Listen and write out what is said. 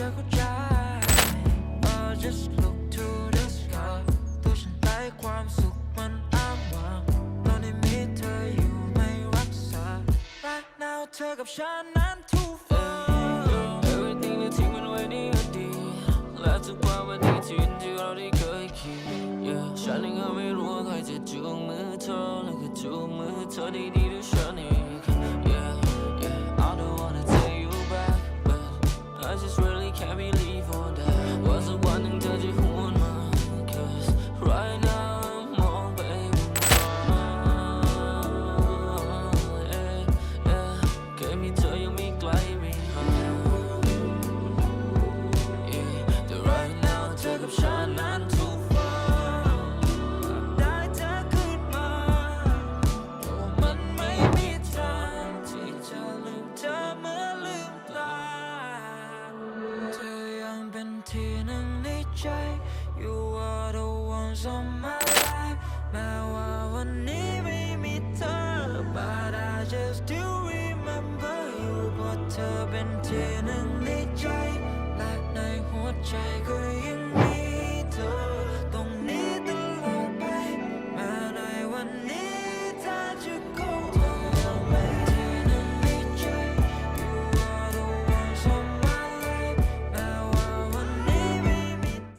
จะเข้าใจ Uh, just look to the sky ตัวฉันไร้ความสุขมันอ้างว้างตอนนี้มีเธออยู่ไม่รักษา Right now เธอกับฉันนั้น too far Everything ที่ทิ้งมันไว้นี่ก็ดีและทุกวันวันนี้ที่ยืนที่เราได้เคยคิด yeah ฉันเองก็ไม่รู้ว่าใครจะจูงมือเธอแล้วก็จูงมือเธอได้ดีด้วยฉัน Can we leave You are the ones on my life. Now I I just do remember you. But I've been tearing me dry. Like, night,